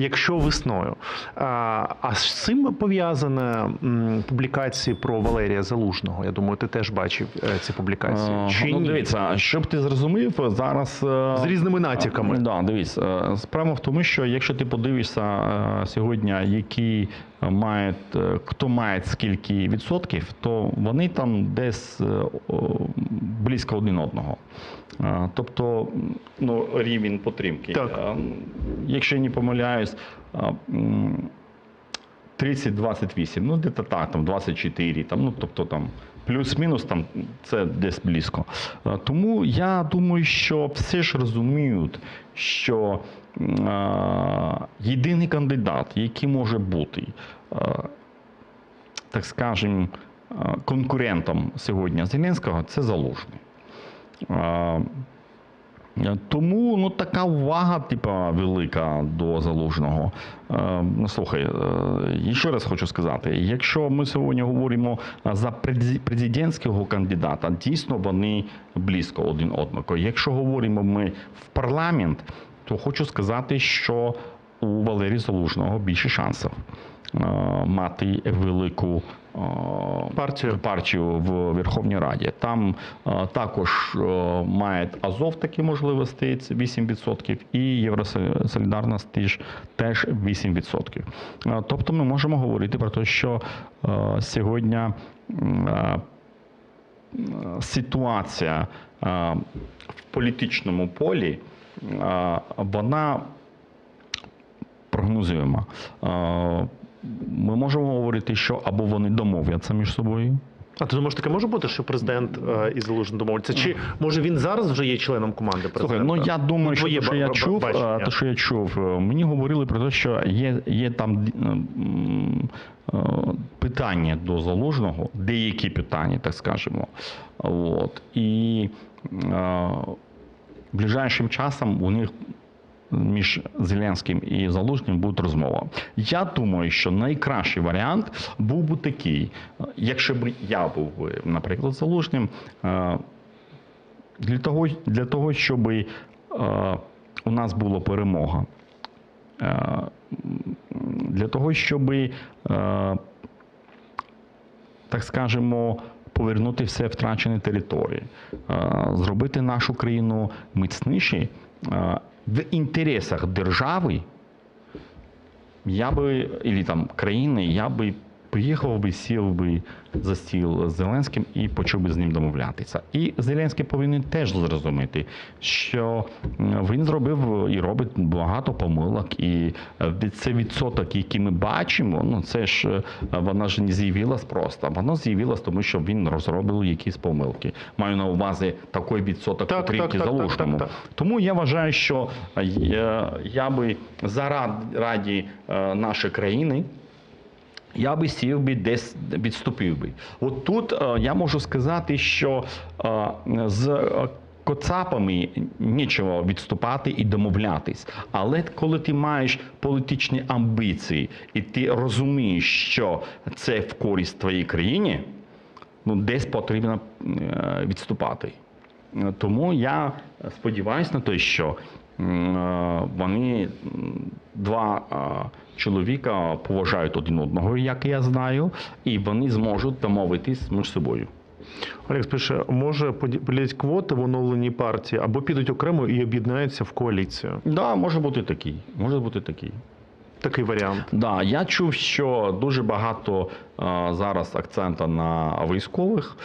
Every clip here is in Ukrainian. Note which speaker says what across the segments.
Speaker 1: Якщо весною. А, з цим пов'язана публікації про Валерія Залужного. Я думаю, ти теж бачив е, ці публікації.
Speaker 2: Е,
Speaker 1: Чи
Speaker 2: ну,
Speaker 1: ні?
Speaker 2: дивіться, щоб ти зрозумів, зараз е,
Speaker 1: З різними натяками.
Speaker 2: Да, дивись, е, справа в тому, що якщо ти подивишся сьогодні, які мають е, хто має скільки відсотків, то вони там десь е, близько один одного. Е, Тобто ну, рівень підтримки.
Speaker 1: Так.
Speaker 2: Якщо я не помиляюсь, е, 30-28, ну де-то так, там 24, там, ну тобто там плюс-мінус там це десь близько. Тому я думаю, що всі ж розуміють, що єдиний кандидат, який може бути, е, так скажемо, е, конкурентом сьогодні Зеленського, це залужний. Е, тому ну, така увага, типа, велика до залужного. Е, ну, слухай, е, ще раз хочу сказати: якщо ми сьогодні говоримо за президентського кандидата, дійсно вони близько один одного. Якщо говоримо ми в парламент, то хочу сказати, що у Валерія Залужного більше шансів е, мати велику е,
Speaker 1: Партію.
Speaker 2: партію в Верховній Раді. Там е, також має Азов такі можливості, 8%, і Євросолідарність теж, теж 8%. Е, Тобто ми можемо говорити про те, що сьогодні ситуація в політичному полі, вона прогнозуємо. Е, Ми можемо говорити, що або вони домовляться між собою.
Speaker 1: А ти думаєш, таке може бути, що президент е, і Залужний домовляться? Чи може він зараз вже є членом команди президента?
Speaker 2: Слухай, ну я думаю, що, те, що я чув, е, те, що я чув, е, мені говорили про те, що є, є там е, питання до залужного, деякі питання, так скажемо. От. І е, ближайшим часом у них між Зеленським і Залужним буде розмова. Я думаю, що найкращий варіант був би такий, якщо б я був, наприклад, Залужним, е, для того, для того щоб е, у нас була перемога. Е, для того, щоб, так скажемо, повернути все втрачені території, е, зробити нашу країну міцніші е, в інтересах держави, я би, і там країни, я би поїхав би, сів би за стіл з Зеленським і почав би з ним домовлятися. І Зеленський повинен теж зрозуміти, що він зробив і робить багато помилок, і е, це відсоток, який ми бачимо, ну це ж е, вона ж не з'явилась просто. Воно з'явилось, тому що він розробив якісь помилки. Маю на увазі такий відсоток
Speaker 1: Так,
Speaker 2: підтримки
Speaker 1: так, так, так, так, так.
Speaker 2: Тому я вважаю, що е, я, я би заради е, нашої країни. Я би сів би десь відступив би. От тут е, я можу сказати, що е, з е, коцапами нічого відступати і домовлятись. Але коли ти маєш політичні амбіції і ти розумієш, що це в користь твоїй країні, ну десь потрібно відступати. Тому я сподіваюся на те, що вони два чоловіка поважають один одного, як я знаю, і вони зможуть домовитись між собою.
Speaker 1: Олег пише, може поділять квоти в оновленій партії або підуть окремо і об'єднаються в коаліцію.
Speaker 2: Да, може бути такий. Може бути такий.
Speaker 1: Такий варіант.
Speaker 2: Да, я чув, що дуже багато е, зараз акцента на військових.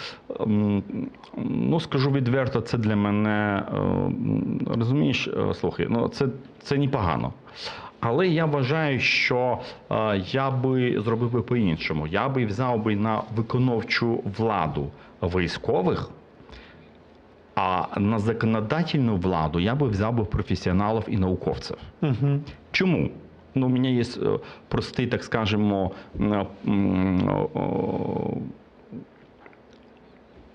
Speaker 2: Ну, скажу відверто, це для мене е, розумієш, е, слухай, ну це, це непогано. Але я вважаю, що е, я би зробив би по-іншому. Я би взяв би на виконавчу владу військових. А на законодательну владу я би взяв би професіоналів і науковців.
Speaker 1: Угу.
Speaker 2: Чому? Ну, у мене є е, простий, так скажемо, м, м, о,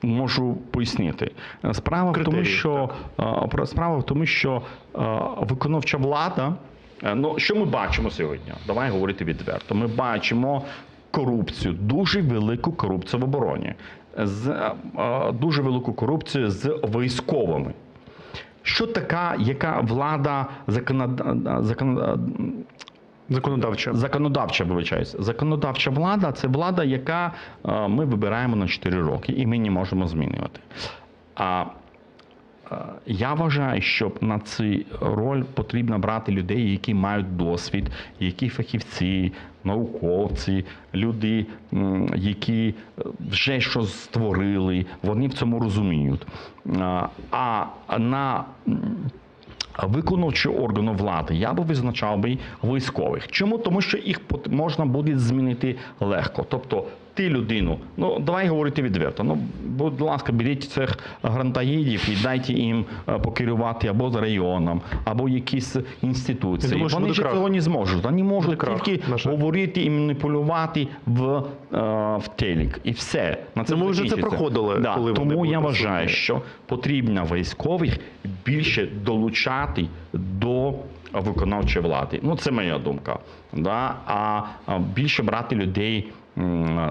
Speaker 2: можу пояснити. Справа в тому, що е, про- справа в тому, що е, виконавча влада. е, Ну, що ми бачимо сьогодні? Давай говорити відверто. Ми бачимо корупцію, дуже велику корупцію в обороні, з е, е, дуже велику корупцію з військовими. Що така, яка влада законод... закон...
Speaker 1: Законодавча.
Speaker 2: Законодавча, вибачаюсь. Законодавча влада це влада, яка е, ми вибираємо на 4 роки, і ми не можемо змінювати. А е, я вважаю, що на цю роль потрібно брати людей, які мають досвід, які фахівці, науковці, люди, які е, вже щось створили, вони в цьому розуміють. А, на виконавчого органу влади я би визначав би військових. Чому? Тому що їх можна буде змінити легко. Тобто ти людину, ну давай говорити відверто. Ну, будь ласка, беріть цих грантаїдів і дайте їм е, покерувати або з районом, або якісь інституції.
Speaker 1: Думаю,
Speaker 2: Вони ж цього не зможуть. Вони можуть
Speaker 1: Буде крах,
Speaker 2: тільки
Speaker 1: на
Speaker 2: говорити і маніпулювати в, е, в телек. І все. На це
Speaker 1: ми вже це проходили,
Speaker 2: Да,
Speaker 1: коли
Speaker 2: тому я вважаю, що потрібно військових більше долучати до виконавчої влади. Ну, це моя думка. Да? А більше брати людей е,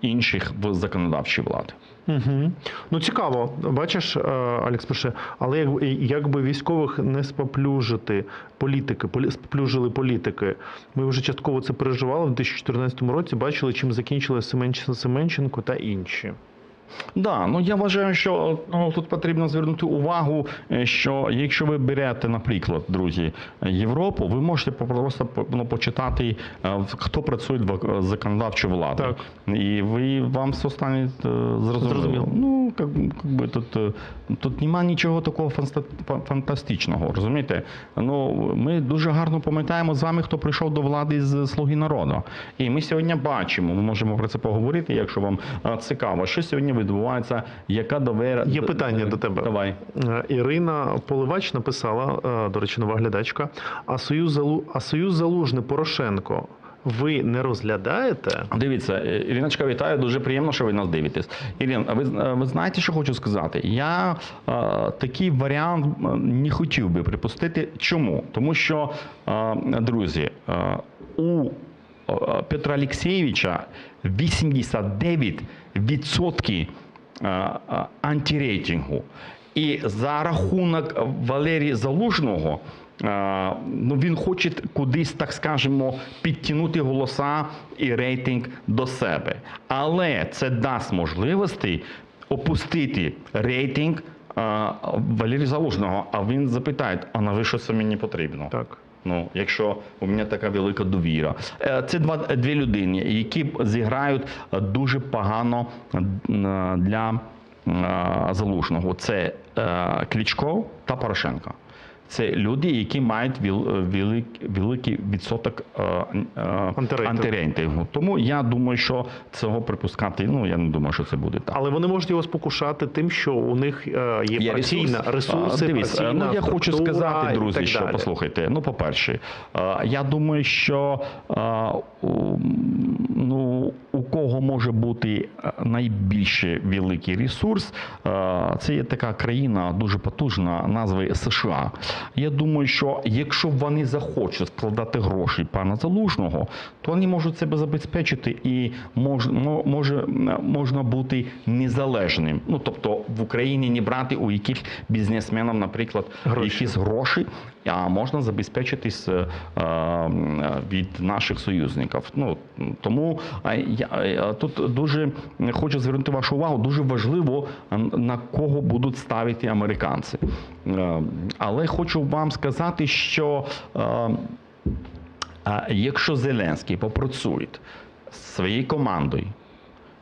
Speaker 2: інших в законодавчій влади.
Speaker 1: Угу. Ну цікаво, бачиш, е, Алекс пише, але як, якби військових не споплюжити політики, полі, споплюжили політики. Ми вже частково це переживали в 2014 році. Бачили, чим закінчили Семенченко, Семенченко та інші.
Speaker 2: Да, ну я вважаю, що ну, тут потрібно звернути увагу, е, що якщо ви берете, наприклад, друзі, Європу, ви можете просто ну, почитати, е, хто працює в е, законодавчій владі.
Speaker 1: Так.
Speaker 2: І ви вам все стане зрозуміло.
Speaker 1: Зрозуміло.
Speaker 2: Ну, как, как би тут, тут немає нічого такого фантастичного, розумієте? Ну, ми дуже гарно пам'ятаємо з вами, хто прийшов до влади з Слуги народу. І ми сьогодні бачимо, ми можемо про це поговорити, якщо вам цікаво, що сьогодні відбувається, яка довера.
Speaker 1: Є питання до тебе.
Speaker 2: Давай.
Speaker 1: Е, Ірина Поливач написала, е, до речі, нова глядачка. А Союз Залу... а Союз Залужний Порошенко. Ви не розглядаєте?
Speaker 2: Дивіться, е, Іриночка, вітаю. Дуже приємно, що ви нас дивитесь. Ірин, а ви, ви знаєте, що хочу сказати? Я е, такий варіант не хотів би припустити. Чому? Тому що, е, друзі, е, у Петра Олексійовича 89% е, е, антирейтингу. І за рахунок Валерія Залужного, е, ну він хоче кудись, так скажемо, підтягнути голоса і рейтинг до себе. Але це дасть можливості опустити рейтинг Валерія Залужного. А він запитає: а навіщо це мені потрібно?
Speaker 1: Так.
Speaker 2: Ну, якщо у мене така велика довіра, Е, це два дві людини, які зіграють дуже погано е, для е, залужного. Це Клічко та Порошенко. Це люди, які мають великий відсоток е, е,
Speaker 1: Антирейтингу.
Speaker 2: Тому я думаю, що цього припускати. Ну я не думаю, що це буде так.
Speaker 1: Але вони можуть його спокушати тим, що у них е, є,
Speaker 2: Є
Speaker 1: праційна
Speaker 2: ресурс.
Speaker 1: ресурси,
Speaker 2: Дивись,
Speaker 1: праційна
Speaker 2: ну я хочу сказати, друзі, що
Speaker 1: далі.
Speaker 2: послухайте. Ну, по-перше, е, я думаю, що е, у- кого може бути е, найбільше великий ресурс, е, це є така країна дуже потужна, назви США. Я думаю, що якщо вони захочуть складати гроші пана Залужного, то вони можуть себе забезпечити і мож, може, можна бути незалежним. Ну тобто в Україні не брати у яких бізнесменів, наприклад,
Speaker 1: Гроші.
Speaker 2: якісь гроші, а можна забезпечитись е, від наших союзників. Ну тому я е, тут дуже хочу звернути вашу увагу. Дуже важливо е, на кого будуть ставити американці. Е, Але хочу вам сказати, що е, якщо Зеленський попрацює своєю командою,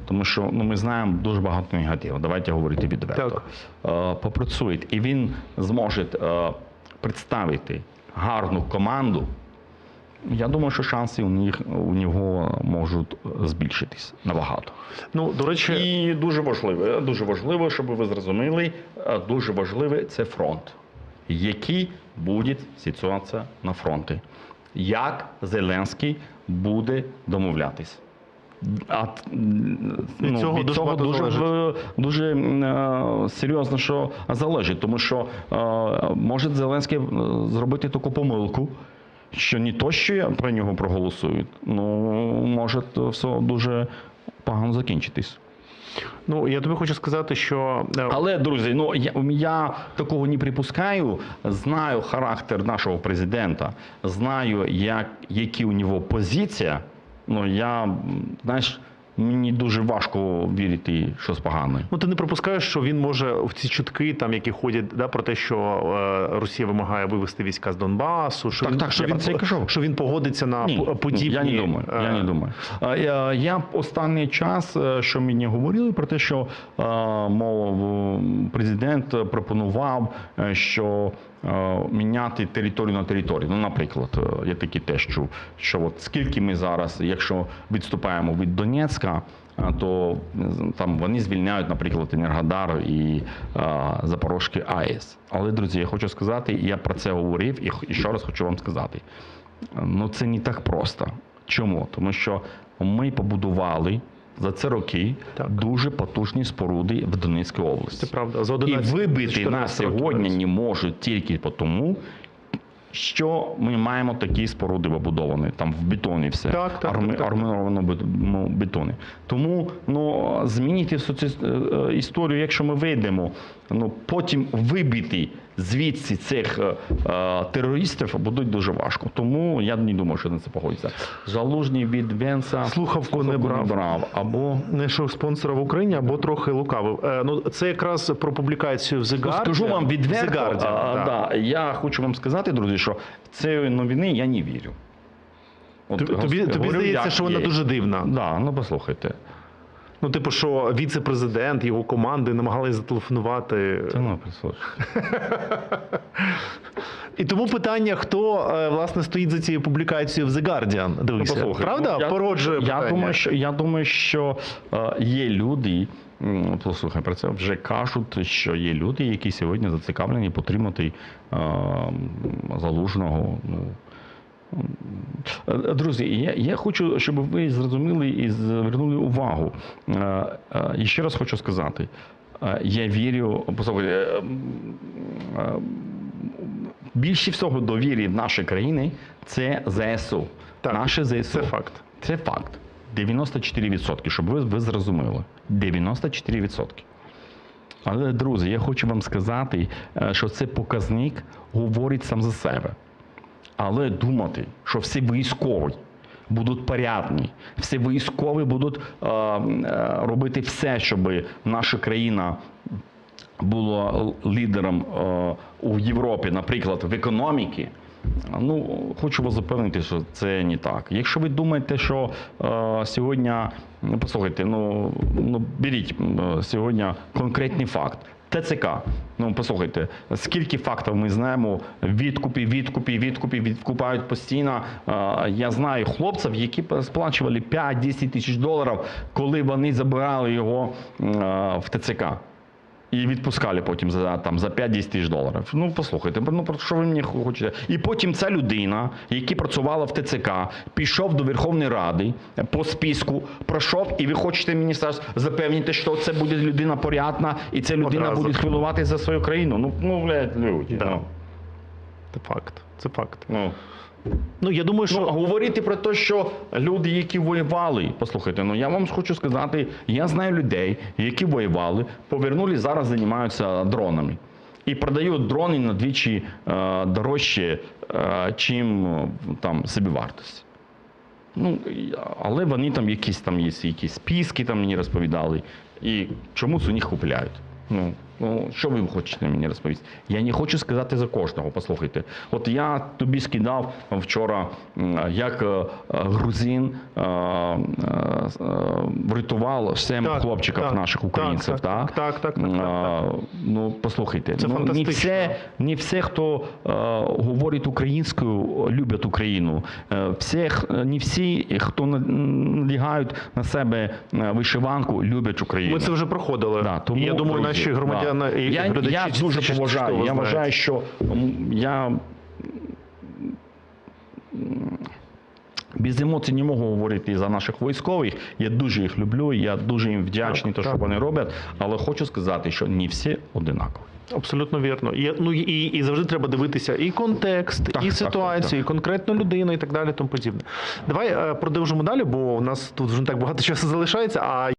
Speaker 2: тому що ну, ми знаємо дуже багато негативу, давайте говорити відверто. Е, Попрацює, і він зможе е, представити гарну команду. Я думаю, що шанси у них у нього можуть збільшитись набагато.
Speaker 1: Ну, до речі,
Speaker 2: І дуже важливо, дуже важливо, щоб ви зрозуміли, е, дуже важливе це фронт. Який буде ситуація на фронті? Як Зеленський буде домовлятись? А ну,
Speaker 1: цього
Speaker 2: від
Speaker 1: дуже
Speaker 2: цього дуже,
Speaker 1: залежить.
Speaker 2: дуже е, серйозно що залежить, тому що е, може Зеленський е, зробити таку помилку, що не то, що я про нього проголосують, ну може все дуже погано закінчитись.
Speaker 1: Ну я тобі хочу сказати, що е,
Speaker 2: Але, друзі, ну я, я такого не припускаю. Знаю характер нашого президента, знаю, як, які у нього позиція. Ну я знаєш, мені дуже важко вірити, щось погане.
Speaker 1: Ну, ти не пропускаєш, що він може в ці чутки, там які ходять, да, про те, що е, Росія вимагає вивести війська з Донбасу, що
Speaker 2: Так,
Speaker 1: він
Speaker 2: так,
Speaker 1: що
Speaker 2: я
Speaker 1: він
Speaker 2: це кажу.
Speaker 1: що він погодиться на
Speaker 2: Ні,
Speaker 1: по- подібні.
Speaker 2: Я не думаю. Я не
Speaker 1: е,
Speaker 2: думаю. Я, я останній час, е, що мені говорили про те, що е, мов президент пропонував, що міняти територію на територію. Ну, наприклад, я таки теж чув, що от скільки ми зараз, якщо відступаємо від Донецька. Е, То е, там вони звільняють, наприклад, Енергодар і е, Запорожський АЕС. Але, друзі, я хочу сказати, я про це говорив, і, ще раз хочу вам сказати: Ну, це не так просто. Чому? Тому що ми побудували за це роки
Speaker 1: Так.
Speaker 2: дуже потужні споруди в Донецькій області.
Speaker 1: Це правда. За
Speaker 2: І вибити
Speaker 1: 14
Speaker 2: нас сьогодні не можуть тільки тому, що ми маємо такі споруди побудовані, там в бетоні все.
Speaker 1: Так, так,
Speaker 2: арми-
Speaker 1: так, так.
Speaker 2: арміновано бет- ну, бетоні. Тому ну, змінити всю цю е, е, історію, якщо ми вийдемо, ну, потім вибити звідси цих е, е, терористів буде дуже важко. Тому я не думаю, що на це погодиться. Залужний від Венса
Speaker 1: Слухавку не брав.
Speaker 2: брав. Або
Speaker 1: знайшов спонсора в Україні або трохи лукавив. Е, Ну це якраз про публікацію в The
Speaker 2: Ну,
Speaker 1: Guardian.
Speaker 2: скажу вам
Speaker 1: The да.
Speaker 2: я хочу вам сказати, друзі, що цієї новини я не вірю. От,
Speaker 1: Тобі, тобі,
Speaker 2: говорю,
Speaker 1: здається, що вона
Speaker 2: є.
Speaker 1: дуже дивна.
Speaker 2: Да, ну послухайте.
Speaker 1: Ну, типу, що віце-президент, його команди намагалися зателефонувати.
Speaker 2: Це ну послухайте.
Speaker 1: І тому питання, хто е, власне стоїть за цією публікацією в The Guardian. Дивися,
Speaker 2: Ну,
Speaker 1: правда?
Speaker 2: ну, я-
Speaker 1: Породжує
Speaker 2: я
Speaker 1: питання.
Speaker 2: думаю, що я думаю, що е, є люди. Послухай, про це вже кажуть, що є люди, які сьогодні зацікавлені підтримати е, залужного. Ну, Друзі, я, я хочу, щоб ви зрозуміли і звернули увагу. Е, е, І ще раз хочу сказати: е, я вірю, більше всього довірі в наші країни це ЗСУ.
Speaker 1: Так,
Speaker 2: Наше ЗСУ.
Speaker 1: Це факт.
Speaker 2: Це факт. 94%, щоб ви, ви зрозуміли. 94%. Але, друзі, я хочу вам сказати, що цей показник говорить сам за себе. Але думати, що всі військові будуть порядні, всі військові будуть е, е, робити все, щоб наша країна була лідером е, у Європі, наприклад, в економіці. Ну, хочу вас запевнити, що це не так. Якщо ви думаєте, що е, сьогодні, ну, послухайте, ну, ну беріть е, сьогодні конкретний факт. ТЦК. Ну, послухайте, скільки фактів ми знаємо, відкупи, відкупи, відкупи, відкупають постійно. Я знаю хлопців, які сплачували 5-10 тисяч доларів, коли вони забирали його в ТЦК. І відпускали потім за там за 5-10 тисяч доларів. Ну послухайте, ну про що ви мені хочете? І потім ця людина, яка працювала в ТЦК, пішов до Верховної Ради по списку, пройшов, і ви хочете мені зараз запевнити, що це буде людина порядна, і ця людина
Speaker 1: Одразу.
Speaker 2: буде хвилювати за свою країну. Ну ну блядь, люди.
Speaker 1: Да.
Speaker 2: Ну,
Speaker 1: Це факт. Це факт.
Speaker 2: ну.
Speaker 1: Ну я думаю, що
Speaker 2: Ну, говорити про те, що люди, які воювали, послухайте, ну я вам хочу сказати, я знаю людей, які воювали, повернули, зараз займаються дронами. І продають дрони на двічі е, дорожче, е, чим е, там собівартість. Ну, але вони там якісь там є якісь списки, там мені розповідали. І чомусь у них купляють. Ну, ну, що ви хочете мені розповісти? Я не хочу сказати за кожного. Послухайте. От я тобі скидав вчора, як е, грузин е, е, врятував сем
Speaker 1: Так,
Speaker 2: хлопчиків
Speaker 1: так,
Speaker 2: наших українців.
Speaker 1: так, так, так, так, так,
Speaker 2: Е,
Speaker 1: так.
Speaker 2: Ну, послухайте,
Speaker 1: Це
Speaker 2: ну, не все, не все, хто говорить українською, люблять Україну. Всіх, не всі, хто на- налягають на себе вишиванку, люблять Україну.
Speaker 1: ми це вже проходили.
Speaker 2: Да, тому,
Speaker 1: я думаю,
Speaker 2: друзі,
Speaker 1: наші громадяни
Speaker 2: я, я
Speaker 1: це
Speaker 2: дуже поважаю. Я вважаю, що я без емоцій не можу говорити за наших військових. Я дуже їх люблю, я дуже їм вдячний,
Speaker 1: Так,
Speaker 2: то, що вони роблять. Але хочу сказати, що не всі одинакові.
Speaker 1: Абсолютно вірно. І, ну, і, і завжди треба дивитися і контекст,
Speaker 2: Так,
Speaker 1: і ситуацію,
Speaker 2: так,
Speaker 1: і конкретну людину, і так далі, тому подібне. Давай е, продовжимо далі, бо у нас тут вже не так багато часу залишається. А